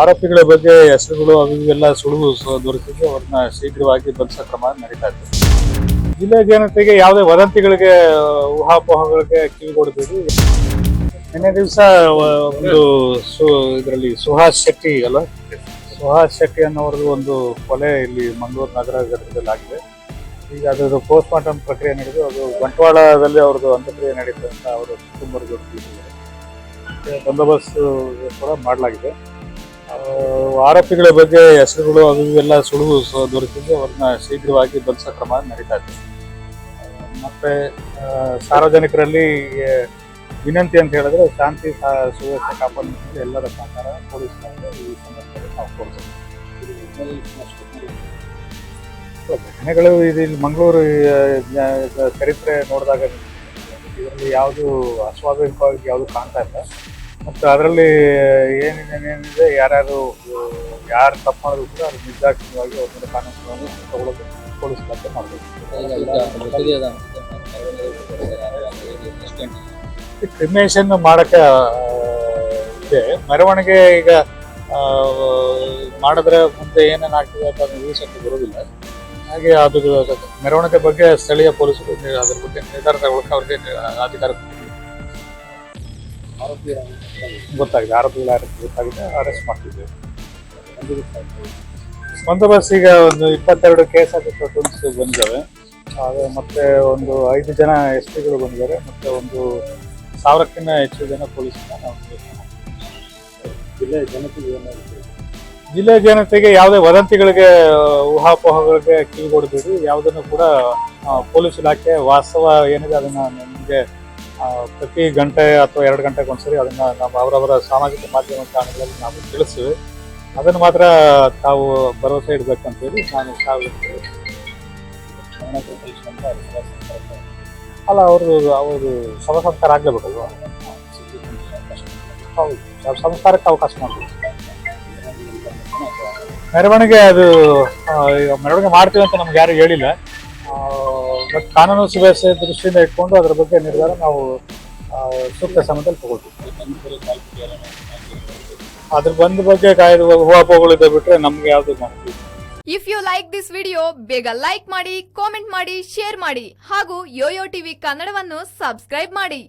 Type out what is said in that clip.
ಆರೋಪಿಗಳ ಬಗ್ಗೆ ಹೆಸರುಗಳು ಅದು ಇವೆಲ್ಲ ಸುಳಿವು ದೊರೆತಿದ್ದು ಅವ್ರನ್ನ ಶೀಘ್ರವಾಗಿ ಬಂಧಿಸೋ ಕ್ರಮ ನಡೀತಾ ಇದೆ. ಜಿಲ್ಲೆ ಜನತೆಗೆ ಯಾವುದೇ ವದಂತಿಗಳಿಗೆ, ಊಹಾಪೋಹಗಳಿಗೆ ಕಿವಿಗೊಡಬೇಡಿ. ನಿನ್ನೆ ದಿವಸ ಒಂದು ಸು, ಇದರಲ್ಲಿ ಸುಹಾಸ್ ಶೆಟ್ಟಿ ಅಲ್ಲ? ಸುಹಾಸ್ ಶೆಟ್ಟಿ ಅನ್ನೋರದ್ದು ಒಂದು ಕೊಲೆ ಇಲ್ಲಿ ಮಂಗಳೂರು ನಗರ ಘಟಕದಲ್ಲಿ ಆಗಿದೆ. ಈಗ ಅದರದ್ದು ಪೋಸ್ಟ್ ಮಾರ್ಟಮ್ ಪ್ರಕ್ರಿಯೆ ನಡೆದು ಅದು ಬಂಟ್ವಾಳದಲ್ಲಿ ಅವ್ರದ್ದು ಅಂತ್ಯಕ್ರಿಯೆ ನಡೀತು ಅಂತ ಅವರು ಕುಟುಂಬದ ಬಂದೋಬಸ್ತು ಕೂಡ ಮಾಡಲಾಗಿದೆ. ಆರೋಪಿಗಳ ಬಗ್ಗೆ ಹೆಸರುಗಳು ಅದು ಎಲ್ಲ ಸುಳಿವು ದೊರೆತಿದ್ದು ಅವ್ರನ್ನ ಶೀಘ್ರವಾಗಿ ಬಂಧಿಸೋ ಕ್ರಮ ನಡೀತಾ ಇದೆ. ಮತ್ತೆ ಸಾರ್ವಜನಿಕರಲ್ಲಿ ವಿನಂತಿ ಅಂತ ಹೇಳಿದ್ರೆ ಶಾಂತಿ ಸುವ್ಯವಸ್ಥೆ ಕಾಪಾಡಿಕೊಂಡು ಎಲ್ಲರ ಸಹಕಾರ ಪೊಲೀಸ್ ಈ ಸಂದರ್ಭದಲ್ಲಿ ನಾವು ಕೊಡ್ತೇವೆ ಘಟನೆಗಳು ಇಲ್ಲಿ ಮಂಗಳೂರು ಚರಿತ್ರೆ ನೋಡಿದಾಗ ಇದರಲ್ಲಿ ಯಾವುದು ಅಸ್ವಾಭಾವಿಕವಾಗಿ ಯಾವುದು ಕಾಣ್ತಾ ಇಲ್ಲ. ಮತ್ತು ಅದರಲ್ಲಿ ಏನಿದೆ ಏನಿದೆ ಯಾರ್ಯಾರು, ಯಾರು ತಪ್ಪು ಮಾಡಿದ್ರು ಕೂಡ ಅದು ನಿರ್ದಾಕ್ಷಿಣ್ಯವಾಗಿ ಅವ್ರ ಮೇಲೆ ಕಾನೂನು ಕ್ರಮವನ್ನು ತಗೊಳ್ಳೋದು ಇಲಾಖೆ ಮಾಡಬೇಕು ಕ್ರಿಮಿನೇಷನ್ ಮಾಡೋಕ್ಕೆ ಇದೆ. ಮೆರವಣಿಗೆ ಈಗ ಮಾಡಿದ್ರೆ ಮುಂದೆ ಏನೇನು ಆಗ್ತದೆ ಅಂತ ಊಹಿಸಕ್ಕೆ ಬರೋದಿಲ್ಲ. ಹಾಗೆ ಅದು ಮೆರವಣಿಗೆ ಬಗ್ಗೆ ಸ್ಥಳೀಯ ಪೊಲೀಸರು ಅದ್ರ ಬಗ್ಗೆ ನಿರ್ಧಾರ ತಗೊಳಕ್ಕೆ ಅವ್ರಿಗೆ ಅಧಿಕಾರ ಗೊತ್ತಾಗಿದೆ ಆರು ತಿಂಗಳು ಗೊತ್ತಾಗಿದೆ ಅರೆಸ್ಟ್ ಮಾಡ್ತಿದ್ದೇವೆ ಬಂದೋಬಸ್ತ್ ಈಗ ಒಂದು ಇಪ್ಪತ್ತೆರಡು K S R T tools ಬಂದಿದ್ದಾವೆ. ಹಾಗೆ ಮತ್ತೆ ಒಂದು ಐದು ಜನ ಎಸ್ ಪಿಗಳು ಬಂದಿದ್ದಾರೆ ಮತ್ತೆ ಒಂದು ಸಾವಿರಕ್ಕಿಂತ ಹೆಚ್ಚು ಜನ ಪೊಲೀಸ್ ಜಿಲ್ಲೆ ಜನತೆಗೆ ಜಿಲ್ಲೆ ಜನತೆಗೆ ಯಾವುದೇ ವದಂತಿಗಳಿಗೆ ಊಹಾಪೋಹಗಳಿಗೆ ಕಿವಿಗೊಡಬೇಡಿ. ಯಾವುದನ್ನು ಕೂಡ ಪೊಲೀಸ್ ಇಲಾಖೆ ವಾಸ್ತವ ಏನಿದೆ ಅದನ್ನು ನಮಗೆ ಪ್ರತಿ ಗಂಟೆ ಅಥವಾ ಎರಡು ಗಂಟೆಗೆ ಒಂದ್ಸರಿ ಅದನ್ನ ನಮ್ಮ ಅವರವರ ಸಾಮಾಜಿಕ ಮಾಧ್ಯಮ ತಾಣಗಳಲ್ಲಿ ನಾವು ತಿಳಿಸ್ತೀವಿ. ಅದನ್ನು ಮಾತ್ರ ತಾವು ಭರವಸೆ ಇಡಬೇಕಂತೇಳಿ ನಾನು ಅಲ್ಲ, ಅವರು ಅವರು ಶವ ಸಂಸ್ಕಾರ ಆಗಲೇಬೇಕಲ್ವ? ಹೌದು ಸಂಸ್ಕಾರಕ್ಕೆ ಅವಕಾಶ ಮಾಡಬೇಕು. ಮೆರವಣಿಗೆ ಅದು ಮೆರವಣಿಗೆ ಮಾಡ್ತೀವಿ ಅಂತ ನಮ್ಗೆ ಯಾರು ಹೇಳಿಲ್ಲ. ಬಟ್ ಕಾನೂನು ಸುವ್ಯವಸ್ಥೆ ದೃಷ್ಟಿಯಿಂದ ಇಟ್ಕೊಂಡು ಅದರ ಬಗ್ಗೆ ನಿರ್ಧಾರ ನಾವು ಸೂಕ್ತ ಸಮಯದಲ್ಲಿ ತಗೊಳ್ತೀವಿ ಅದ್ರ ಬಂದ ಬಗ್ಗೆ ಕಾಯ್ದು ಹೂವಾಪೋಗಳಿದೆ ಬಿಟ್ರೆ ನಮ್ಗೆ ಯಾವ್ದು ಮಾಡ್ತೀವಿ. If you like this video ಬೇಗ ಲೈಕ್ ಮಾಡಿ ಕಾಮೆಂಟ್ ಮಾಡಿ ಶೇರ್ ಮಾಡಿ ಹಾಗೂ ಯೋಯೋ ಟಿವಿ ಕನ್ನಡವನ್ನು ಸಬ್ಸ್ಕ್ರೈಬ್ ಮಾಡಿ